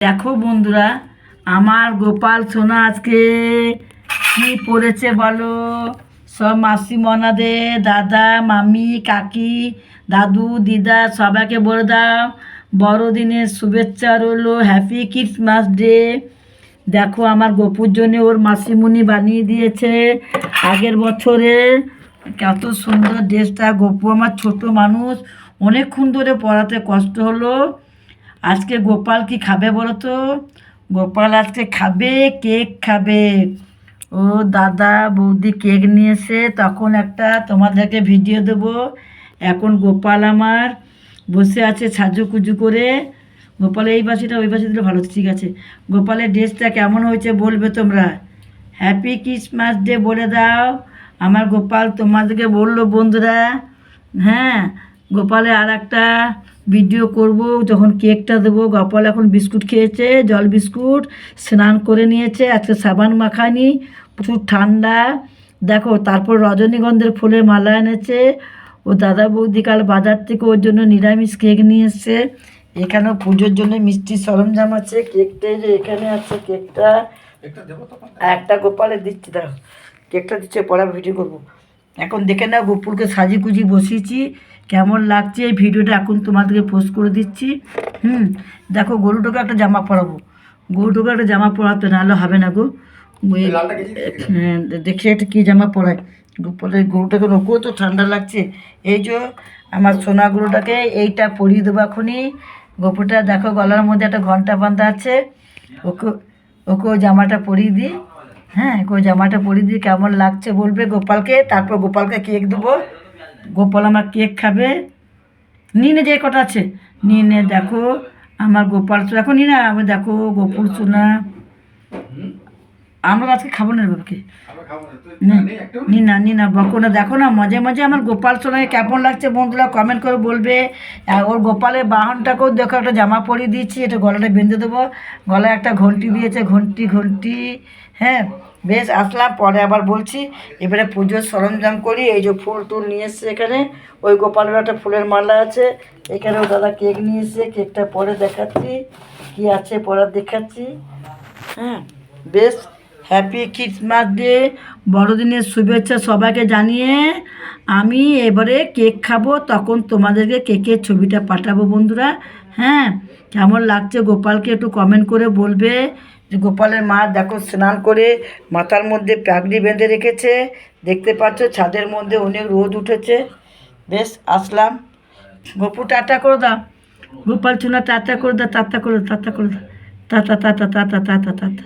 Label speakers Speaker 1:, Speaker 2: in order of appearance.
Speaker 1: দেখো বন্ধুরা, আমার গোপাল সোনা আজকে কি পড়েছে বলো? সব মাসিমনাদের দাদা, মামি, কাকি, দাদু, দিদা, সবাইকে বলে দাও। বড়দিনের শুভেচ্ছা রইল হ্যাপি ক্রিসমাস ডে দেখো, আমার গোপুর জন্য ওর মাসিমণি বানিয়ে দিয়েছে আগের বছরে। কত সুন্দর ড্রেসটা, গপু আমার ছোট মানুষ। অনেকক্ষণ ধরে পড়াতে কষ্ট হলো। আজকে গোপাল কি খাবে বলো তো গোপাল আজকে খাবে, কেক খাবে। ও দাদা বৌদি কেক নিয়েছে, তখন একটা তোমাদেরকে ভিডিও দেবো। এখন গোপাল আমার বসে আছে সাজুকুজু করে। গোপালের এই বাসিটা, ওই বাসি দিলে ভালো, ঠিক আছে। গোপালের ড্রেসটা কেমন হয়েছে বলবে তোমরা? হ্যাপি ক্রিসমাস ডে বলে দাও। আমার গোপাল তোমাদেরকে বলল, বন্ধুরা। হ্যাঁ গোপালে আর একটা ভিডিও করব যখন কেকটা দেবো। গোপাল এখন বিস্কুট খেয়েছে জল বিস্কুট স্নান করে নিয়েছে আজকে সাবান মাখানি প্রচুর ঠান্ডা। দেখো তারপর রজনীগন্ধার ফুলের মালা এনেছে। ও দাদা বৌদি কাল বাজার থেকে ওর জন্য নিরামিষ কেক নিয়ে এসছে। এখানেও পুজোর জন্য মিষ্টির সরঞ্জাম আছে কেকটা যে এখানে আছে কেকটা। একটা গোপালে দিচ্ছি দেখো। কেকটা দিচ্ছে পরে ভিডিও করব। এখন দেখে না গোপুরকে সাজি কুজি বসিয়েছি। কেমন লাগছে? এই ভিডিওটা এখন তোমাদেরকে পোস্ট করে দিচ্ছি। হুম দেখো গরুটাকে একটা জামা পরাবো। গরুটাকে একটা জামা পরাতে নাহলে হবে না গো। দেখি একটা কী জামা পরায়। গোপালের গরুটাকে ওকেও তো ঠান্ডা লাগছে। এই যে আমার সোনা গরুটাকে এইটা পরিয়ে দেবো এখনই। গোপুরটা দেখো গলার মধ্যে একটা ঘণ্টা বাঁধা আছে। ওকে ওকে জামাটা পরিয়ে দিই। হ্যাঁ ওই জামাটা পরিয়ে দিই। কেমন লাগছে বলবে গোপালকে? তারপর গোপালকে কেক দেবো। গোপাল আমার কেক খাবে। নিনে যে কটা আছে। নিনে দেখো, আমার গোপাল দেখো, নিনা দেখো গোপুর সোনা আমরা আজকে খাব না বাবাকে না নি না নি না বকো না দেখো না মাঝে মাঝে আমার গোপাল সোনাকে কেমন লাগছে বন্ধুরা কমেন্ট করে বলবে। ওর গোপালের বাহনটাকেও দেখো একটা জামা পরিয়ে দিয়েছি এটা গলাটা বেঁধে দেবো। গলায় একটা ঘন্টি দিয়েছে ঘন্টি ঘন্টি। হ্যাঁ বেশ আসলাম পরে আবার বলছি। এবারে পুজোর সরঞ্জাম করি এই যে ফুল টুল নিয়ে এসছে এখানে। ওই গোপালের একটা ফুলের মালা আছে এখানেও দাদা কেক নিয়ে এসছে কেকটা পরে দেখাচ্ছি কি আছে পরে দেখাচ্ছি। হ্যাঁ বেশ হ্যাপি ক্রিসমাস ডে বড়দিনের শুভেচ্ছা সবাইকে জানিয়ে আমি এবারে কেক খাব, তখন তোমাদেরকে কেকের ছবিটা পাঠাবো বন্ধুরা। হ্যাঁ কেমন লাগছে গোপালকে একটু কমেন্ট করে বলবে। যে গোপালের মা দেখো স্নান করে মাথার মধ্যে প্যাগড়ি বেঁধে রেখেছে, দেখতে পাচ্ছ ছাদের মধ্যে অনেক রোদ উঠেছে। বেশ, আসলাম। গপু, টাটা করে দাও। গোপাল, চুনা, টাটা করে দাও, টাটা করে দাও, টাটা করে দাও। Tata tata tata tata tata.